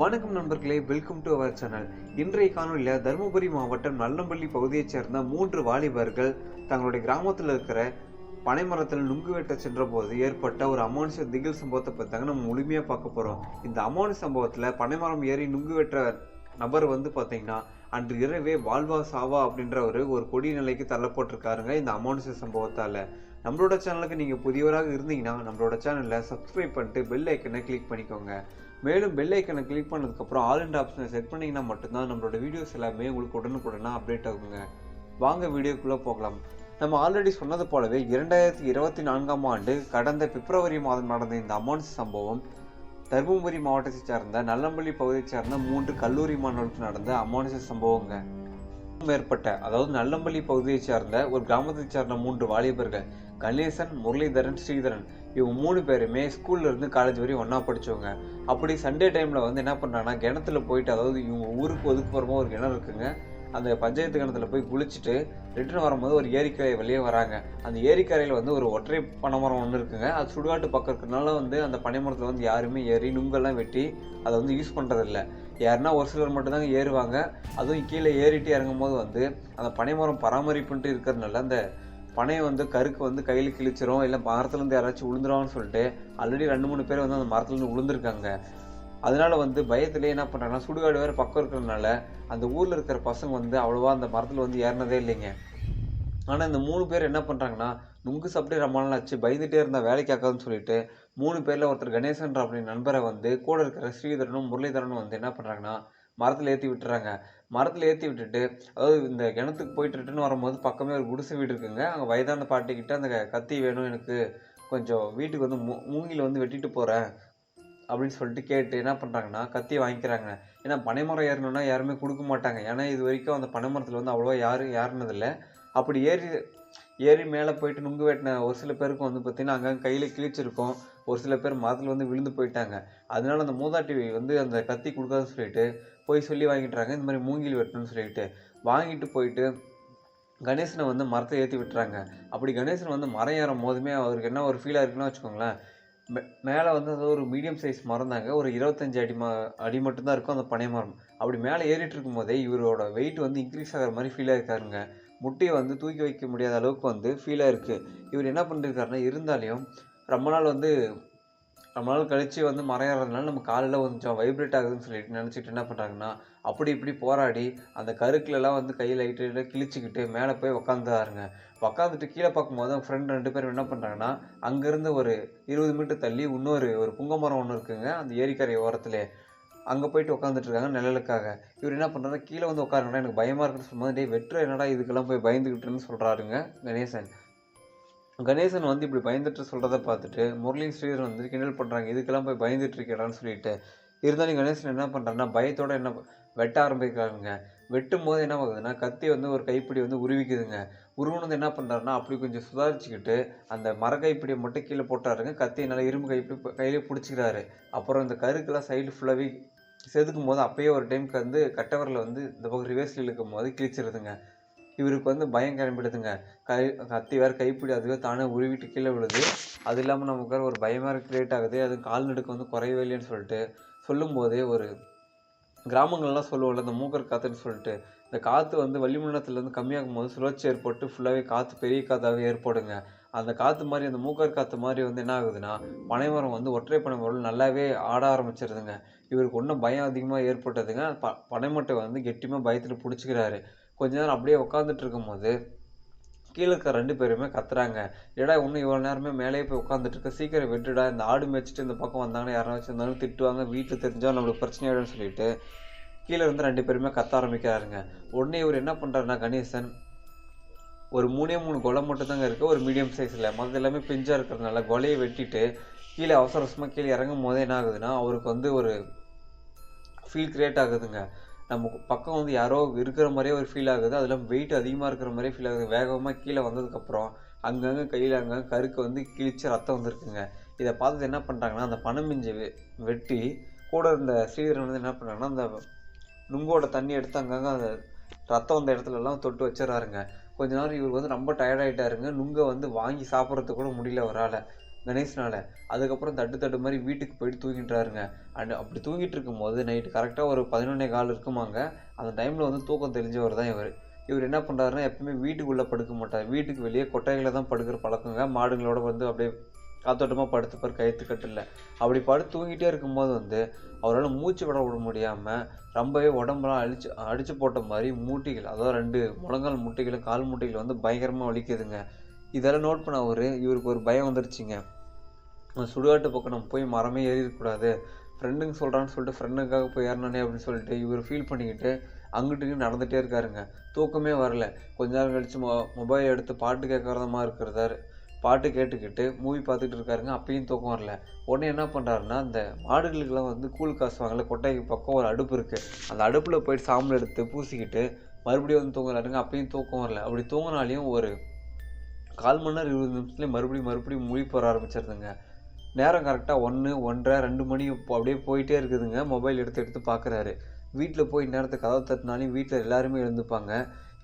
வணக்கம் நண்பர்களே welcome to our channel இன்றைய காணொலியில் தருமபுரி மாவட்டம் நல்லம்பள்ளி பகுதியைச் சேர்ந்த மூன்று வாலிபர்கள் தங்களுடைய கிராமத்தில் இருக்கிற பனைமரத்தில் நுங்கு வெட்ட சென்ற போது ஏற்பட்ட ஒரு அமானுஷ திகில் சம்பவத்தை பற்றி தாங்க நம்ம முழுமையாக பார்க்க போகிறோம் இந்த அமானுஷ சம்பவத்தில் பனைமரம் ஏறி நுங்கு வெட்ட நபர் வந்து பார்த்தீங்கன்னா அன்று இரவே வாழ்வா சாவா அப்படின்ற ஒரு ஒரு கொடி நிலைக்கு தள்ளப்பட்டிருக்காருங்க இந்த அமானுஷ சம்பவத்தால். நம்மளோட சேனலுக்கு நீங்கள் புதியவராக இருந்தீங்கன்னா நம்மளோட சேனலை சப்ஸ்கிரைப் பண்ணிட்டு பெல் ஐக்கனை கிளிக் பண்ணிக்கோங்க. மேலும் பெல் ஐக்கனை கிளிக் பண்ணதுக்கப்புறம் ஆல் அண்ட் ஆப்ஷனை செட் பண்ணிங்கன்னா மட்டும்தான் நம்மளோட வீடியோஸ் எல்லாமே உங்களுக்கு உடனுக்குடனா அப்டேட் ஆகுங்க. வாங்க வீடியோக்குள்ளே போகலாம். நம்ம ஆல்ரெடி சொன்னது போலவே இரண்டாயிரத்தி இருபத்தி நான்காம் ஆண்டு கடந்த பிப்ரவரி மாதம் நடந்த இந்த அமானுஷ சம்பவம் தருமபுரி மாவட்டத்தைச் சேர்ந்த நல்லம்பள்ளி பகுதியைச் சேர்ந்த மூன்று கல்லூரி மாணவர்களுக்கு நடந்த அமானுஷ சம்பவங்க. மேற்பட்ட அதாவது நல்லம்பள்ளி பகுதியைச் சேர்ந்த ஒரு கிராமத்தைச் சேர்ந்த மூன்று வாலிபர்கள் கணேசன் முரளிதரன் ஸ்ரீதரன் இவங்க மூணு பேருமே ஸ்கூல்ல இருந்து காலேஜ் வரையும் ஒன்றா படித்தவங்க அப்படி சண்டே டைமில் வந்து என்ன பண்றாங்கன்னா கிணத்துல போயிட்டு அதாவது இவங்க ஊருக்கு ஒதுக்குப்புறமா ஒரு கிணறு இருக்குங்க. அந்த பஞ்சாயத்து கிணத்துல போய் குளிச்சுட்டு ரிட்டர்ன் வரும்போது ஒரு ஏரிக்கரை வெளியே வராங்க. அந்த ஏரிக்கரையில் வந்து ஒரு ஒற்றை பனைமரம் ஒன்று இருக்குங்க. அது சுடுகாட்டு பக்கம் இருக்கிறதுனால வந்து அந்த பனைமரத்தில் வந்து யாருமே ஏறி நுங்கெல்லாம் வெட்டி அதை வந்து யூஸ் பண்ணுறதில்ல யாருன்னா ஒரு சிலர் மட்டும்தாங்க ஏறுவாங்க. அதுவும் கீழே ஏறிட்டு இறங்கும் போது வந்து அந்த பனைமரம் பராமரிப்புன்ட்டு இருக்கிறதுனால அந்த பனையை வந்து கருக்கு வந்து கையில் கிழிச்சிரும் இல்லை மரத்துலேருந்து யாராச்சும் விழுந்துருவான்னு சொல்லிட்டு ஆல்ரெடி ரெண்டு மூணு பேர் வந்து அந்த மரத்துலேருந்து விழுந்திருக்காங்க அதனால வந்து பயத்திலே என்ன பண்ணுறாங்கன்னா சுடுகாடு வேறு பக்கம் இருக்கிறதுனால அந்த ஊரில் இருக்கிற பசங்க வந்து அவ்வளோவா அந்த மரத்தில் வந்து ஏறினதே இல்லைங்க. ஆனால் இந்த மூணு பேர் என்ன பண்ணுறாங்கன்னா நுங்கு சாப்பிட்டு ரொம்ப நாள் ஆச்சு பயந்துட்டே இருந்தால் வேலைக்கு ஆக்காதுன்னு சொல்லிட்டு மூணு பேரில் ஒருத்தர் கணேசன்ற அப்படின்னு நண்பரை வந்து கூட இருக்கிற ஸ்ரீதரனும் முரளிதரனும் வந்து என்ன பண்ணுறாங்கன்னா மரத்தில் ஏற்றி விட்டுறாங்க. மரத்தில் ஏற்றி விட்டுட்டு அதாவது இந்த கிணத்துக்கு போயிட்டு ரிட்டர்ன் வரும்போது பக்கமே ஒரு குடிசை வீடு இருக்குங்க. அங்கே வயதான பாட்டிக்கிட்ட அந்த கத்தி வேணும் எனக்கு கொஞ்சம் வீட்டுக்கு வந்து மூ மூங்கில வந்து வெட்டிட்டு போகிறேன் அப்படின்னு சொல்லிட்டு கேட்டு என்ன பண்ணுறாங்கன்னா கத்தியை வாங்கிக்கிறாங்க. ஏன்னா பனைமரம் ஏறணுன்னா யாருமே கொடுக்க மாட்டாங்க. ஏன்னா இது வரைக்கும் அந்த பனைமரத்தில் வந்து அவ்வளோவா யாரும் ஏறினதில்லை. அப்படி ஏறி ஏறி மேலே போயிட்டு நுங்கு வெட்டின ஒரு சில பேருக்கு வந்து பார்த்தீங்கன்னா அங்கங்கே கையில் கிழிச்சிருக்கும். ஒரு சில பேர் மரத்தில் வந்து விழுந்து போயிட்டாங்க. அதனால அந்த மூதாட்டி வந்து அந்த கத்தி கொடுக்காதுன்னு சொல்லிட்டு போய் சொல்லி வாங்கிட்டுறாங்க இந்த மாதிரி மூங்கில் வெட்டணும்னு சொல்லிட்டு வாங்கிட்டு போயிட்டு கணேசனை வந்து மரத்தை ஏற்றி விட்டுறாங்க. அப்படி கணேசன் வந்து மரம் ஏறும் போதுமே அவருக்கு என்ன ஒரு ஃபீலாக இருக்குன்னு வச்சுக்கோங்களேன். மே மேலே வந்து அது ஒரு மீடியம் சைஸ் மரம் தாங்க. ஒரு இருபத்தஞ்சு அடி ம அடி மட்டும்தான் இருக்கும் அந்த பனை மரம். அப்படி மேலே ஏறிட்டு இருக்கும் போதே இவரோட வெயிட் வந்து இன்க்ரீஸ் ஆகிற மாதிரி ஃபீல் இருக்காருங்க. முட்டையை வந்து தூக்கி வைக்க முடியாத அளவுக்கு வந்து ஃபீலாக இருக்குது இவர் என்ன பண்ணிருக்காருன்னா இருந்தாலையும் ரொம்ப நாள் வந்து ரொம்ப நாள் கழித்து வந்து மறையறதுனால நம்ம காலில் கொஞ்சம் வைப்ரேட் ஆகுதுன்னு சொல்லிட்டு நினச்சிட்டு என்ன பண்ணுறாங்கன்னா அப்படி இப்படி போராடி அந்த கருக்கிலலாம் வந்து கையில் லைட்டு கிழிச்சிக்கிட்டு மேலே போய் உக்காந்துதாருங்க. உக்காந்துட்டு கீழே பார்க்கும்போது அவங்க ஃப்ரெண்ட் ரெண்டு பேரும் என்ன பண்ணுறாங்கன்னா அங்கேருந்து ஒரு இருபது மீட்டர் தள்ளி இன்னொரு ஒரு புங்க மரம் ஒன்று இருக்குங்க அந்த ஏரிக்கரை ஓரத்துலேயே அங்கே போயிட்டு உட்காந்துட்டு இருக்காங்க நிழலுக்காக. இவர் என்ன பண்ணுறாரு கீழே வந்து உட்காருங்கடா எனக்கு பயமாக இருக்குன்னு சொல்லும்போது டே வெட்டுற என்னடா இதுக்கெல்லாம் போய் பயந்துக்கிட்டுன்னு சொல்கிறாருங்க கணேசன். கணேசன் வந்து இப்படி பயந்துட்டு சொல்கிறத பார்த்துட்டு முரளி ஸ்ரீதர் வந்து கிண்டல் பண்ணுறாங்க இதுக்கெல்லாம் போய் பயந்துட்டு இருக்கேடான்னு சொல்லிட்டு. இருந்தாலும் கணேசன் என்ன பண்ணுறாருன்னா பயத்தோட என்ன வெட்ட ஆரம்பிக்கிறாருங்க. வெட்டும் போது என்ன ஆகுதுன்னா கத்தி வந்து ஒரு கைப்பிடி வந்து உருவிக்குதுங்க. உருவனது என்ன பண்ணுறாருன்னா அப்படி கொஞ்சம் சுதாரிச்சுக்கிட்டு அந்த மர கைப்பிடியை மட்டும் கீழே போட்டாருங்க. கத்தியை நல்லா இரும்பு கைப்பிடி கையிலே பிடிச்சிக்கிறாரு. அப்புறம் இந்த கருக்கெல்லாம் சைடு ஃபுல்லாகவே செதுக்கும் போது அப்போயே ஒரு டைமுக்கு வந்து கட்டவரில் வந்து இந்த பக்கம் ரிவர்ஸில் இழுக்கும் போது கிழிச்சிருதுங்க. இவருக்கு வந்து பயம் கிளம்பிடுதுங்க. கை கத்தி வேறு கைப்பிடி அதுவே தானே உருவிட்டு கீழே விழுது. அது இல்லாமல் நமக்கு வேறு ஒரு பயமாக கிரியேட் ஆகுது. அது கால் நடுக்கு வந்து குறையவே இல்லைன்னு சொல்லிட்டு சொல்லும்போதே ஒரு கிராமங்கள்லாம் சொல்லுவோம்ல இந்த மூக்கர் காற்றுன்னு சொல்லிட்டு. இந்த காற்று வந்து வளிமண்டலத்துலேருந்து கம்மியாகும் போது சுழற்சி ஏற்பட்டு ஃபுல்லாகவே காற்று பெரிய காற்றாகவே ஏற்படுங்க. அந்த காற்று மாதிரி அந்த மூக்கர் காற்று மாதிரி வந்து என்ன ஆகுதுன்னா பனைமரம் வந்து ஒற்றை பனைமரம் நல்லாவே ஆட ஆரம்பிச்சிருதுங்க. இவருக்கு ஒன்றும் பயம் அதிகமாக ஏற்பட்டதுங்க. ப பனைமட்டை வந்து கெட்டியமாக பயத்தில் பிடிச்சிக்கிறாரு. கொஞ்ச நேரம் அப்படியே உட்காந்துட்டு இருக்கும்போது கீழே இருக்க ரெண்டு பேருமே கத்துறாங்க. ஏடா இன்னும் இவ்வளோ நேரமே மேலேயே போய் உட்காந்துட்டு இருக்க. சீக்கிரம் விட்டுடா. இந்த ஆடு மேய்ச்சிட்டு இந்த பக்கம் வந்தாங்கன்னா யாராவது வச்சுருந்தாலும் திட்டுவாங்க. வீட்டில் தெரிஞ்சால் நம்மளுக்கு பிரச்சனை ஆகிடும்னு சொல்லிட்டு கீழே இருந்து ரெண்டு பேருமே கத்த ஆரம்பிக்கிறாருங்க. உடனே இவர் என்ன பண்ணுறாருன்னா கணேசன் ஒரு மூணே மூணு கொலை மட்டும் தாங்க இருக்குது ஒரு மீடியம் சைஸில் மற்ற எல்லாமே பிஞ்சாக இருக்கிறதுனால கொலையை வெட்டிட்டு கீழே அவசர அவசரமாக கீழே இறங்கும் போது என்ன ஆகுதுன்னா அவருக்கு வந்து ஒரு ஃபீல் க்ரியேட் ஆகுதுங்க. நம்ம பக்கம் வந்து யாரோ இருக்கிற மாதிரியே ஒரு ஃபீல் ஆகுது. அதில் வெயிட் அதிகமாக இருக்கிற மாதிரியே ஃபீல் ஆகுது. வேகமாக கீழே வந்ததுக்கப்புறம் அங்கங்கே கையில் அங்கங்கே கருக்கு வந்து கிழிச்சு ரத்தம் வந்திருக்குங்க. இதை பார்த்துட்டு என்ன பண்ணுறாங்கன்னா அந்த பனமிஞ்சை வெ வெட்டி கூட இருந்த ஸ்ரீதரன் வந்து என்ன பண்ணுறாங்கன்னா அந்த நுங்கோட தண்ணி எடுத்து அங்கங்கே அந்த ரத்தம் வந்த இடத்துலலாம் தொட்டு வச்சிடறாருங்க. கொஞ்ச நேரம் இவர் வந்து ரொம்ப டயர்டாயிட்டாருங்க நுங்கை வந்து வாங்கி சாப்பிட்றதுக்கு கூட முடியல அவரால். கணேசனால அதுக்கப்புறம் தட்டு தட்டு மாதிரி வீட்டுக்கு போயிட்டு தூங்கிட்டாருங்க அண்ட் அப்படி தூங்கிட்டு இருக்கும்போது நைட்டு கரெக்டாக ஒரு பதினொன்னே கால் இருக்குமாங்க. அந்த டைமில் வந்து தூக்கம் தெரிஞ்சவர் தான் இவர். இவர் என்ன பண்ணுறாருன்னா எப்பவுமே வீட்டுக்குள்ளே படுக்க மாட்டார். வீட்டுக்கு வெளியே கொட்டைகளை தான் படுக்கிற பழக்கங்க. மாடுங்களோட வந்து அப்படியே காத்தோட்டமாக படுத்துப்பார் கயிற்று கட்டில் அப்படி படுத்து தூங்கிட்டே இருக்கும்போது வந்து அவரால் மூச்சு விட விட முடியாமல் ரொம்பவே உடம்பெல்லாம் அழிச்சு அடித்து போட்ட மாதிரி மூட்டிகள் அதாவது ரெண்டு முழங்கால் முட்டைகளும் கால் முட்டைகள் வந்து பயங்கரமாக வலிக்குதுங்க. இதெல்லாம் நோட் பண்ண அவர் இவருக்கு ஒரு பயம் வந்துருச்சுங்க. சுடுகாட்டு பக்கம் நம்ம போய் மரமே ஏறிடக்கூடாது. ஃப்ரெண்டுங்க சொல்கிறான்னு சொல்லிட்டு ஃப்ரெண்டுக்காக போய் ஏறினானே அப்படின்னு சொல்லிட்டு இவர் ஃபீல் பண்ணிக்கிட்டு அங்கிட்டு நடந்துகிட்டே இருக்காருங்க. தூக்கமே வரல. கொஞ்ச நேரம் கழித்து மொ மொபைல் எடுத்து பாட்டு கேட்கறதமா இருக்கிறதாரு பாட்டு கேட்டுக்கிட்டு மூவி பார்த்துட்டு இருக்காருங்க. அப்பயும் தூக்கம் வரல. உடனே என்ன பண்ணுறாருன்னா இந்த மாடுகளுக்கெல்லாம் வந்து கூழ் காசு வாங்கல. கொட்டைக்கு பக்கம் ஒரு அடுப்பு இருக்குது அந்த அடுப்பில் போயிட்டு சாம்பல் எடுத்து பூசிக்கிட்டு மறுபடியும் வந்து தூங்குறாருங்க. அப்பயும் தூக்கம் வரல. அப்படி தூங்கினாலையும் ஒரு கால் மணி நேரம் இருபது நிமிஷத்துலேயே மறுபடியும் மறுபடியும் முழி போட ஆரம்பிச்சிருதுங்க. நேரம் கரெக்டாக ஒன்று ஒன்றரை ரெண்டு மணி இப்போ அப்படியே போயிட்டே இருக்குதுங்க. மொபைல் எடுத்து எடுத்து பார்க்குறாரு வீட்டில் போய் நேரத்துக்கு கதவை தட்டினாலையும் வீட்டில் எல்லாருமே எழுந்துப்பாங்க.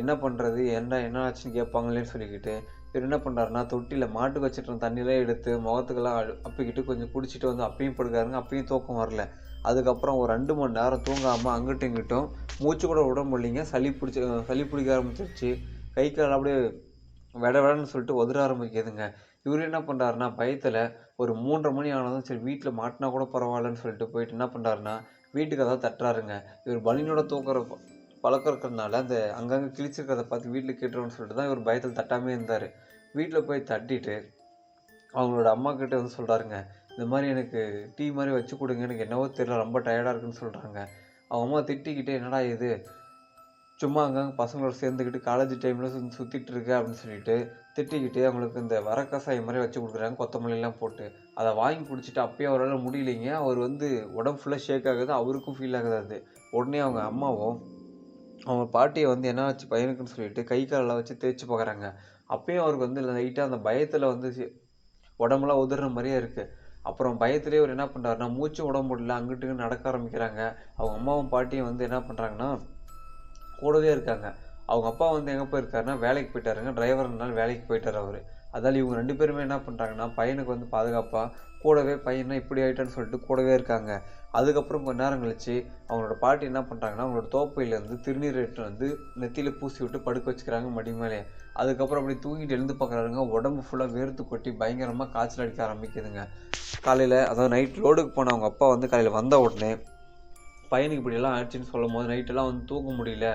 என்ன பண்ணுறது என்ன என்ன ஆச்சுன்னு கேட்பாங்களேன்னு சொல்லிக்கிட்டு இவர் என்ன பண்ணுறாருன்னா தொட்டியில் மாட்டுக்கு வச்சுட்டு இருந்த தண்ணியெல்லாம் எடுத்து முகத்துக்கெல்லாம் அப்பிக்கிட்டு கொஞ்சம் குடிச்சிட்டு வந்து அப்பயும் படுக்காருங்க. அப்பயும் தூக்கம் வரல. அதுக்கப்புறம் ஒரு ரெண்டு மணி நேரம் தூங்காமல் அங்கிட்டும் இங்கிட்டும் மூச்சு கூட விட முடியலைங்க. சளி பிடிச்சி சளி பிடிக்க ஆரம்பிச்சிருச்சு. கை கால் அப்படியே விட விடன்னு சொல்லிட்டு உதற ஆரம்பிக்குதுங்க. இவர் என்ன பண்ணுறாருன்னா பயத்தில் ஒரு மூன்றரை மணி ஆனதும் சரி வீட்டில் மாட்டினா கூட பரவாயில்லன்னு சொல்லிட்டு போயிட்டு என்ன பண்ணுறாருன்னா வீட்டுக்கு அதாவது தட்டுறாருங்க. இவர் பனினோட தூக்குற பழக்கம் இருக்கிறதுனால அந்த அங்கங்கே கிழிச்சிருக்கிறத பார்த்து வீட்டில் கேட்டுருவோன்னு சொல்லிட்டு தான் இவர் பயத்தில் தட்டாமே இருந்தார். வீட்டில் போய் தட்டிட்டு அவங்களோட அம்மா கிட்ட வந்து சொல்கிறாருங்க இந்த மாதிரி எனக்கு டீ மாதிரி வச்சு கொடுங்க எனக்கு என்னவோ தெரியல ரொம்ப டயர்டாக இருக்குன்னு சொல்கிறாங்க அவங்க அம்மா திட்டிக்கிட்டே என்னடா இது? சும்மா அங்கங்கே பசங்களோட சேர்ந்துக்கிட்டு காலேஜ் டைமில் சுற்றி சுற்றிட்டு இருக்க அப்படின்னு சொல்லிட்டு திட்டிக்கிட்டு அவங்களுக்கு இந்த வரக்கசாயம் மாதிரி வச்சு கொடுக்குறாங்க கொத்தமல்லிலாம் போட்டு. அதை வாங்கி குடிச்சிட்டு அப்பயே அவரால் முடியலைங்க. அவர் வந்து உடம்பு ஃபுல்லாக ஷேக் ஆகுது அவருக்கும் ஃபீல் ஆகுது அது. உடனே அவங்க அம்மாவும் அவங்க பாட்டியை வந்து என்ன ஆச்சு பையனுக்குன்னு சொல்லிட்டு கை காலெல்லாம் வச்சு தேய்ச்சி பார்க்குறாங்க. அப்பயும் அவருக்கு வந்து லைட்டாக அந்த பயத்தில் வந்து உடம்புலாம் உதிர்ற மாதிரியே இருக்குது அப்புறம் பயத்திலே அவர் என்ன பண்ணுறாருன்னா மூச்சு உடம்பு முடியல அங்கிட்டு நடக்க ஆரம்பிக்கிறாங்க. அவங்க அம்மாவும் பாட்டியும் வந்து என்ன பண்ணுறாங்கன்னா கூடவே இருக்காங்க. அவங்க அப்பா வந்து எங்கே போயிருக்காருன்னா வேலைக்கு போயிட்டாருங்க. டிரைவர்னால வேலைக்கு போயிட்டார் அவர். அதால் இவங்க ரெண்டு பேருமே என்ன பண்ணுறாங்கன்னா பையனுக்கு வந்து பாதுகாப்பாக கூடவே பையனை இப்படி ஆயிட்டான்னு சொல்லிட்டு கூடவே இருக்காங்க. அதுக்கப்புறம் கொஞ்ச நேரம் கழிச்சு அவங்களோட பாட்டி என்ன பண்ணுறாங்கன்னா அவங்களோட தோப்பையிலேருந்து திருநீர் எடுத்து வந்து நெத்தியில் பூசி விட்டு படுக்க வச்சுக்கிறாங்க மடி மேலே அதுக்கப்புறம் அப்படி தூங்கிட்டு எழுந்து பார்க்குறாருங்க உடம்பு ஃபுல்லாக வேர்த்து கொட்டி பயங்கரமாக காய்ச்சல் அடிக்க ஆரம்பிக்குதுங்க. காலையில் அதாவது நைட் லோடுக்கு போன அவங்க அப்பா வந்து காலையில் வந்த உடனே பையனுக்கு இப்படியெல்லாம் ஆயிடுச்சுன்னு சொல்லும் போது நைட்டெல்லாம் வந்து தூங்க முடியல.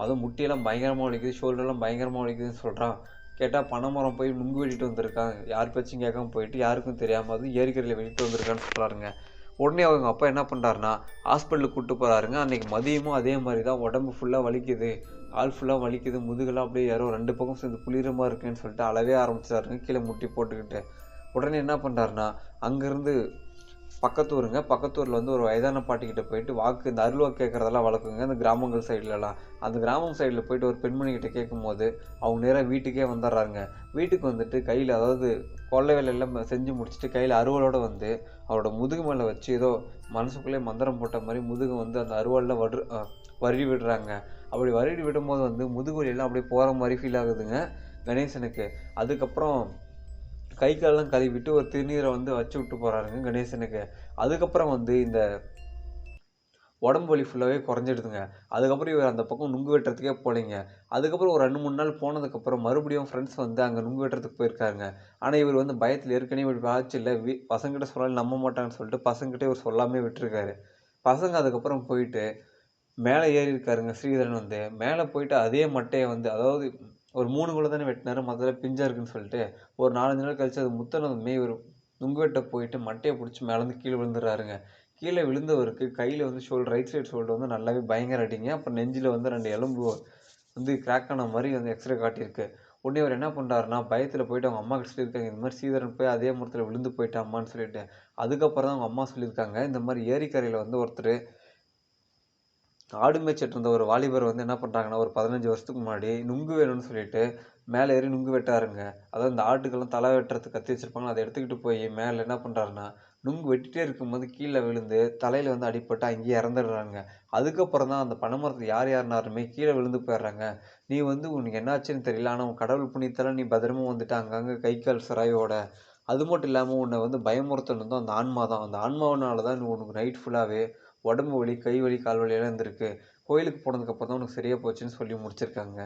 அதுவும் முட்டியெல்லாம் பயங்கரமாக வலிக்குது ஷோல்டர்லாம் பயங்கரமாக வலிக்குதுன்னு சொல்கிறான் கேட்டால் பனைமரம் போய் நுங்கு வெட்டிட்டு வந்திருக்கான். யார் பேச்சும் கேட்காம போயிட்டு யாருக்கும் தெரியாமல் அது ஏரிக்கரையில் வெட்டிட்டு வந்திருக்கான்னு சொல்கிறாருங்க உடனே அவங்க அப்பா என்ன பண்ணுறாருன்னா ஹாஸ்பிட்டலுக்கு கூப்பிட்டு போகிறாருங்க அன்றைக்கி மதியமும் அதே மாதிரி தான் உடம்பு ஃபுல்லாக வலிக்குது. கால் ஃபுல்லாக வலிக்குது. முதுகெல்லாம் அப்படியே யாரோ ரெண்டு பக்கம் சேர்ந்து குளிரமாக இருக்குன்னு சொல்லிட்டு அளவே ஆரம்பிச்சிட்டாருங்க கீழே முட்டி போட்டுக்கிட்டு. உடனே என்ன பண்ணுறாருன்னா அங்கேருந்து பக்கத்தூருங்க. பக்கத்தூரில் வந்து ஒரு வயதான பாட்டிக்கிட்ட போயிட்டு வாக்கு இந்த அருள்வா கேட்குறதெல்லாம் வளர்க்குங்க. இந்த கிராமங்கள் சைட்லலாம் அந்த கிராமம் சைடில் போயிட்டு ஒரு பெண்மணிக்கிட்ட கேட்கும்போது அவங்க நேராக வீட்டுக்கே வந்துடுறாங்க வீட்டுக்கு வந்துட்டு கையில் அதாவது கொள்ளை வேலையெல்லாம் செஞ்சு முடிச்சுட்டு கையில் அருவாளோடு வந்து அவரோட முதுகு மேலே வச்சு ஏதோ மனசுக்குள்ளே மந்திரம் போட்ட மாதிரி முதுகு வந்து அந்த அருவாளில் வடு வருடி விடுறாங்க. அப்படி வருடி விடும்போது வந்து முதுகு வலியெல்லாம் அப்படியே போகிற மாதிரி ஃபீல் ஆகுதுங்க. கணேசனுக்கு. அதுக்கப்புறம் கை காலெல்லாம் கழுவிட்டு ஒரு திருநீரை வந்து வச்சு விட்டு போகிறாருங்க கணேசனுக்கு. அதுக்கப்புறம் வந்து இந்த உடம்பு வலி ஃபுல்லாகவே குறைஞ்சிடுதுங்க. அதுக்கப்புறம் இவர் அந்த பக்கம் நுங்கு வெட்டுறதுக்கே போகலைங்க அதுக்கப்புறம் ஒரு ரெண்டு மூணு நாள் போனதுக்கப்புறம் மறுபடியும் ஃப்ரெண்ட்ஸ் வந்து அங்கே நுங்கு வெட்டுறதுக்கு போயிருக்காருங்க. ஆனால் இவர் வந்து பயத்தில் ஏற்கனவே இப்படி ஆச்சு இல்லை வீ பசங்கிட்ட சொல்லாலும் நம்ப மாட்டாங்கன்னு சொல்லிட்டு பசங்கிட்டே இவர் சொல்லாமே விட்டுருக்காரு. பசங்க அதுக்கப்புறம் போயிட்டு மேலே ஏறி இருக்காருங்க ஸ்ரீதரன் வந்து. மேலே போயிட்டு அதே மட்டையை வந்து அதாவது ஒரு மூணு குள்ள தானே வெட்டினாரு மொத்தத்துல பிஞ்சா இருக்குன்னு சொல்லிட்டு ஒரு நாலஞ்சு நாள் கழிச்சு அது முத்தனதுமே ஒரு நுங்கு வெட்ட போயிட்டு மட்டையை பிடிச்சி மேலேருந்து கீழே விழுந்துடுறாருங்க. கீழே விழுந்தவருக்கு கையில் வந்து ஷோல்டர் ரைட் சைடு ஷோல்டர் வந்து நல்லாவே பயங்கர அடிங்க. அப்புறம் நெஞ்சில் வந்து ரெண்டு எலும்பு வந்து கிராக் ஆன மாதிரி வந்து எக்ஸ்ரே காட்டியிருக்கு. உடனே அவர் என்ன பண்ணுறாருன்னா பயத்தில் போயிட்டு அவங்க அம்மா கிட்ட சொல்லியிருக்காங்க இந்த மாதிரி சீதரன் போய் அதே மரத்தில் விழுந்து போயிட்டாம்மான்னு சொல்லிட்டு. அதுக்கப்புறம் தான் அவங்க அம்மா சொல்லியிருக்காங்க இந்த மாதிரி ஏரிக்கரையில் வந்து ஒருத்தர் ஆடு மேய்ச்சிட்டு இருந்த ஒரு வாலிபர் வந்து என்ன பண்ணுறாங்கன்னா ஒரு பதினஞ்சு வருஷத்துக்கு முன்னாடி நுங்கு வேணும்னு சொல்லிட்டு மேலே ஏறி நுங்கு வெட்டாருங்க அதாவது இந்த ஆட்டுக்கெல்லாம் தலை வெட்டுறதுக்கு கத்தி வச்சிருப்பாங்க அதை எடுத்துக்கிட்டு போய் மேலே என்ன பண்ணுறாருன்னா நுங்கு வெட்டிகிட்டே இருக்கும்போது கீழே விழுந்து தலையில் வந்து அடிபட்டு அங்கேயே இறந்துடுறாங்க. அதுக்கப்புறம் தான் அந்த பனைமரத்தில் யார் யாருனாருமே கீழே விழுந்து போயிடுறாங்க. நீ வந்து உனக்கு என்னாச்சுன்னு தெரியல ஆனால் உன் கடவுள் புண்ணியத்தில் நீ பத்திரமா வந்துட்டு அங்கங்கே கை கால் சிராயோட. அது மட்டும் இல்லாமல் உன்னை வந்து பயமுறுத்தல் வந்து அந்த ஆன்மா தான். அந்த ஆன்மாவனால தான் உனக்கு நைட் ஃபுல்லாகவே உடம்பு வலி கை வலி கால் வலியெல்லாம் இருந்திருக்கு. கோயிலுக்கு போனதுக்கப்புறம் தான் உனக்கு சரியாக போச்சுன்னு சொல்லி முடிச்சிருக்காங்க.